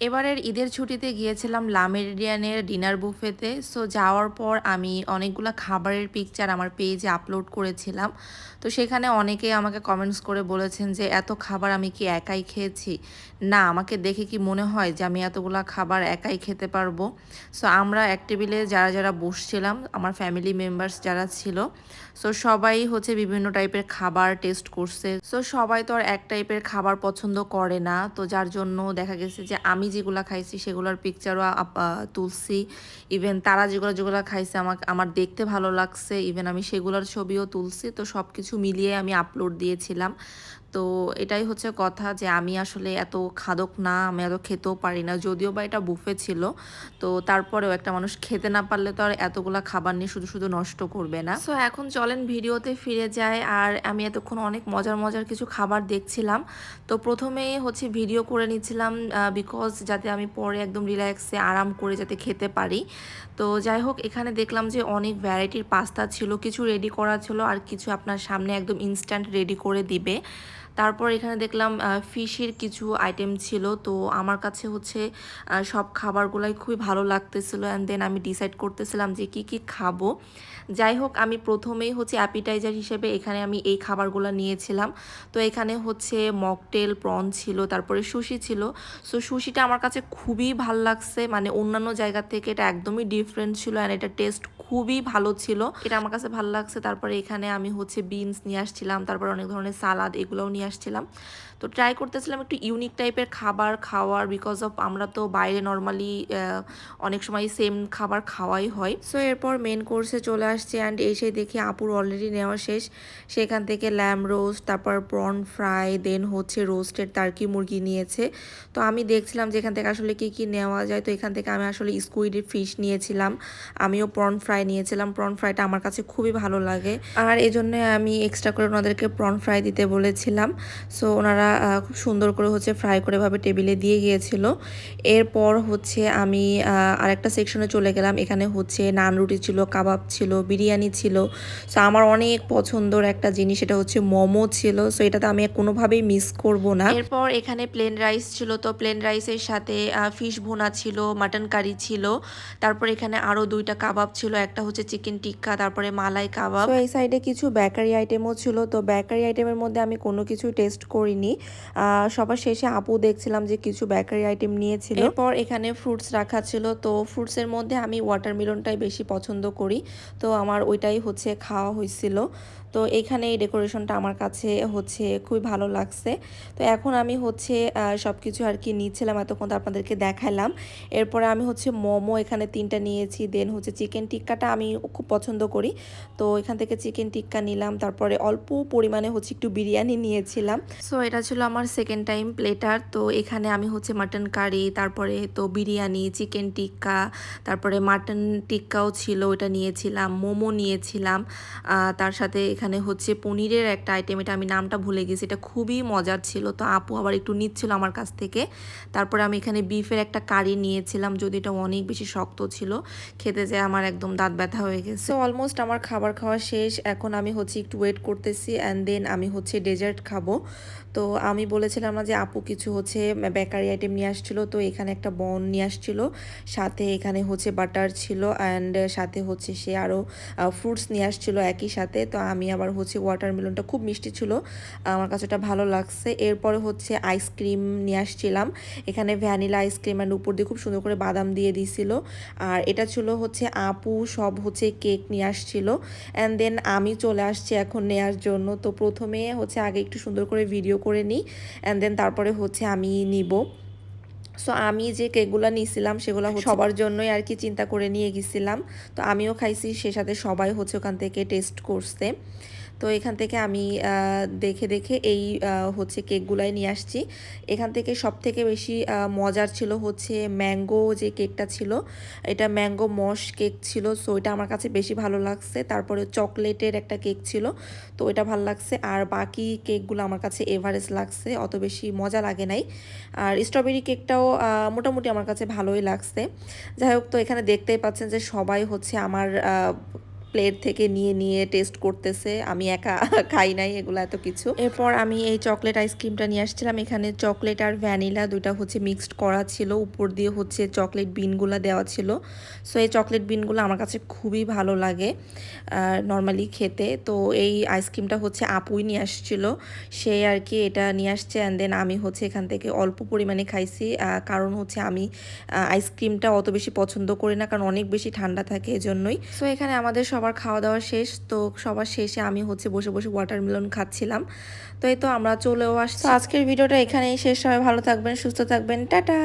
এবারের ঈদের ছুটিতে গিয়েছিলাম লামেরিয়ানের ডিনার বুফেতে। সো যাওয়ার পর আমি অনেকগুলো খাবারের পিকচার আমার পেজে আপলোড করেছিলাম। তো সেখানে অনেকে আমাকে কমেন্টস করে বলেছেন যে, এত খাবার আমি কি একাই খেয়েছি? না, আমাকে দেখে কি মনে হয় যে, আমি এতগুলো খাবার একাই খেতে পারব? সো আমরা এক টেবিলে যারা যারা বসছিলাম, আমার ফ্যামিলি মেম্বার্স যারা ছিল, সো সবাই হচ্ছে বিভিন্ন টাইপের খাবার টেস্ট করছে। সো সবাই তো আর এক টাইপের খাবার পছন্দ করে না। তো যার জন্য দেখা গেছে যে, আমি যেগুলো খাইছি সেগুলোর পিকচারও তুলছি। ইভেন তারা যেগুলো যেগুলো খাইছে আমাকে, আমার দেখতে ভালো লাগছে। ইভেন আমি সেগুলোর ছবিও তুলছি। তো সব কিছু মিলিয়ে আমি আপলোড দিয়েছিলাম। তো এটাই হচ্ছে কথা যে আমি আসলে এত খাদক না, আমি এত খেতেও পারি না। যদিও বা এটা বুফে ছিল, তো তারপরেও একটা মানুষ খেতে না পারলে তো আর এতগুলা খাবার নিয়ে শুধু শুধু নষ্ট করবে না। সো এখন চলেন ভিডিওতে ফিরে যায় আর আমি এতক্ষণ অনেক মজার মজার কিছু খাবার দেখছিলাম। তো প্রথমেই হচ্ছে ভিডিও করে নিচ্ছিলাম বিকজ যাতে আমি পরে একদম রিল্যাক্সে আরাম করে যাতে খেতে পারি। তো যাই হোক, এখানে দেখলাম যে অনেক ভ্যারাইটির পাস্তা ছিল, কিছু রেডি করা ছিল, আর কিছু আপনার সামনে একদম ইনস্ট্যান্ট রেডি করে দিবে। তারপর এখানে দেখলাম ফিশের কিছু আইটেম ছিল। তো আমার কাছে হচ্ছে সব খাবারগুলাই খুবই ভালো লাগতেছিলো। অ্যান্ড দেন আমি ডিসাইড করতেছিলাম যে কি কি খাব। যাই হোক, আমি প্রথমেই হচ্ছে অ্যাপিটাইজার হিসেবে এখানে আমি এই খাবারগুলো নিয়েছিলাম। তো এখানে হচ্ছে মকটেল প্রন ছিল, তারপরে সুশি ছিল। সো সুশিটা আমার কাছে খুবই ভালো লাগছে। মানে অন্যান্য জায়গা থেকে এটা একদমই ডিফারেন্ট ছিল অ্যান্ড এটা টেস্ট খুবই ভালো ছিল। এটা আমার কাছে ভালো লাগছে। তারপরে এখানে আমি হচ্ছে বিনস নিয়ে আসছিলাম। তারপর অনেক ধরনের সালাদ এগুলোও নিয়ে আসছিলাম। তো ট্রাই করতেছিলাম একটু ইউনিক টাইপের খাবার খাওয়ার বিকজ অফ আমরা তো বাইরে নর্মালি অনেক সময় সেম খাবার খাওয়াই হয়। সো এরপর মেন কোর্সে চলে আসছে অ্যান্ড এসে দেখি আপুর অলরেডি নেওয়া শেষ। সেখান থেকে ল্যাম রোস্ট তারপর প্রন ফ্রাই দেন হচ্ছে রোস্টেড টার্কি মুরগি নিয়েছে। তো আমি দেখছিলাম যে এখান থেকে আসলে কি কি নেওয়া যায়। তো এখান থেকে আমি আসলে স্কুইডের ফিশ নিয়েছিলাম। আমিও প্রন ফ্রাই নিয়েছিলাম। প্রন ফ্রাইটা আমার কাছে খুবই ভালো লাগে। আর এই জন্য আমি এক্সট্রা করে ওনাদেরকে প্রন ফ্রাই দিতে বলেছিলাম। সো ওনারা খুব সুন্দর করে হচ্ছে ফ্রাই করে ভাবে টেবিলে দিয়ে গিয়েছিল। এরপর হচ্ছে আমি আরেকটা সেকশনে চলে গেলাম। এখানে হচ্ছে নান রুটি ছিল কাবাব ছিল বিরিয়ানি ছিল। সো আমার অনেক পছন্দর একটা জিনিস এটা হচ্ছে মোমো ছিল। সো এটাতে আমি কোনোভাবেই মিস করব না। এরপর এখানে প্লেন রাইস ছিল। তো প্লেন রাইসের সাথে ফিশ ভুনা ছিল মাটন কারি ছিল। তারপর এখানে আরও দুইটা কাবাব ছিল। একটা হচ্ছে চিকেন টিক্কা তারপরে মালাই কাবাব। তো এই সাইডে কিছু বেকারি আইটেমও ছিল। তো বেকারি আইটেমের মধ্যে আমি কোনো কিছু টেস্ট করিনি। সবার শেষে আপু দেখছিলাম যে কিছু বেকারি আইটেম নিয়েছিল। এরপর এখানে ফ্রুটস রাখা ছিল। তো ফ্রুটসের মধ্যে আমি ওয়াটারমেলনটাই বেশি পছন্দ করি। তো আমার ওইটাই হচ্ছে খাওয়া হয়েছিল। তো এখানে এই ডেকোরেশনটা আমার কাছে হচ্ছে খুবই ভালো লাগছে। তো এখন আমি হচ্ছে সব কিছু আর কি নিচ্ছিলাম, এতক্ষণ তো আপনাদেরকে দেখালাম এরপরে আমি হচ্ছে মোমো এখানে তিনটা নিয়েছি, দেন হচ্ছে চিকেন টিক্কাটা আমি খুব পছন্দ করি। তো এখান থেকে চিকেন টিক্কা নিলাম, তারপরে অল্প পরিমাণে হচ্ছে একটু বিরিয়ানি নিয়েছিলাম। সো এটা ছিল আমার সেকেন্ড টাইম প্লেটার তো এখানে আমি হচ্ছে মাটন কারি তারপরে তো বিরিয়ানি চিকেন টিক্কা, তারপরে মাটন টিক্কাও ছিল ওটা নিয়েছিলাম, মোমো নিয়েছিলাম। তার সাথে এখানে হচ্ছে পনিরের একটা আইটেম এটা আমি নামটা ভুলে গেছি, এটা খুবই মজার ছিল, তো আপু আবার একটু নিচ্ছিল আমার কাছ থেকে। তারপরে আমি এখানে বিফের একটা কারি নিয়েছিলাম, যদি এটা অনেক বেশি শক্ত ছিল, খেতে যায় আমার একদম দাঁত ব্যথা হয়ে গেছে। অলমোস্ট আমার খাবার খাওয়া শেষ, এখন আমি হচ্ছে একটু ওয়েট করতেছি অ্যান্ড দেন আমি হচ্ছে ডেজার্ট খাব। তো আমি বলেছিলাম না যে আপু কিছু হচ্ছে বেকারি আইটেম নিয়ে আসছিল, তো এখানে একটা বন নিয়ে আসছিল, সাথে এখানে হচ্ছে বাটার ছিল অ্যান্ড সাথে হচ্ছে সে আরও ফ্রুটস নিয়ে আসছিল একই সাথে, তো আমি আবার হচ্ছে ওয়াটারমেলনটা খুব মিষ্টি ছিল। আমার কাছে ওটা ভালো লাগছে। এরপরে হচ্ছে আইসক্রিম নিয়ে আসছিলাম। এখানে ভ্যানিলা আইসক্রিম অ্যান্ড উপর দিয়ে খুব সুন্দর করে বাদাম দিয়ে দিছিল। আর এটা ছিল হচ্ছে আপু, সব হচ্ছে কেক নিয়ে আসছিল। অ্যান্ড দেন আমি চলে আসছি এখন নেয়ার জন্য। তো প্রথমে হচ্ছে আগে একটু সুন্দর করে ভিডিও করে নিই। অ্যান্ড দেন তারপরে হচ্ছে আমি নিব। সো আমি যে কেকগুলো নিয়েছিলাম, সেগুলো সবার জন্যই আর কি চিন্তা করে নিয়ে গেছিলাম। তো আমিও খাইছি সে সাথে সবাই হচ্ছে ওখান থেকে টেস্ট করছে। তো এখান থেকে আমি দেখে দেখে এই হচ্ছে কেকগুলাই নিয়ে আসছি। এখান থেকে সব থেকে বেশি মজার ছিল হচ্ছে ম্যাঙ্গো যে কেকটা ছিল, এটা ম্যাঙ্গো মশ কেক ছিল, সো এটা আমার কাছে বেশি ভালো লাগছে। তারপরে চকলেটের একটা কেক ছিল, তো এটা ভালো লাগছে। আর বাকি কেকগুলো আমার কাছে এভারেস্ট লাগছে, অত বেশি মজা লাগে নাই। আর স্ট্রবেরি কেকটাও মোটামুটি আমার কাছে ভালোই লাগছে। যাই হোক, তো এখানে দেখতেই পাচ্ছেন যে সবাই হচ্ছে আমার প্লেট থেকে নিয়ে নিয়ে টেস্ট করতেছে। আমি একা খাই নাই এগুলো এত কিছু। এরপর আমি এই চকলেট আইসক্রিমটা নিয়ে আসছিলাম। এখানে চকলেট আর ভ্যানিলা দুইটা হচ্ছে মিক্সড করা ছিল। উপর দিয়ে হচ্ছে চকলেট বিনগুলো দেওয়া ছিল। সো এই চকলেট বিনগুলো আমার কাছে খুবই ভালো লাগে নর্মালি খেতে। তো এই আইসক্রিমটা হচ্ছে আপুই নিয়ে আসছিল। সে আর কি এটা নিয়ে আসছে। অ্যান্ড দেন আমি হচ্ছে এখান থেকে অল্প পরিমাণে খাইছি। কারণ হচ্ছে আমি আইসক্রিমটা অত বেশি পছন্দ করি না। কারণ অনেক বেশি ঠান্ডা থাকে এজন্যই। সো এখানে আমাদের সবার খাওয়া দাওয়া শেষ, তো সবার শেষে আমি হচ্ছে বসে বসে ওয়াটারমেলন খাচ্ছিলাম। তো এই তো আমরা চলেও আসছি। আজকের ভিডিওটা এখানেই শেষ সবাই ভালো থাকবেন, সুস্থ থাকবেন। টাটা!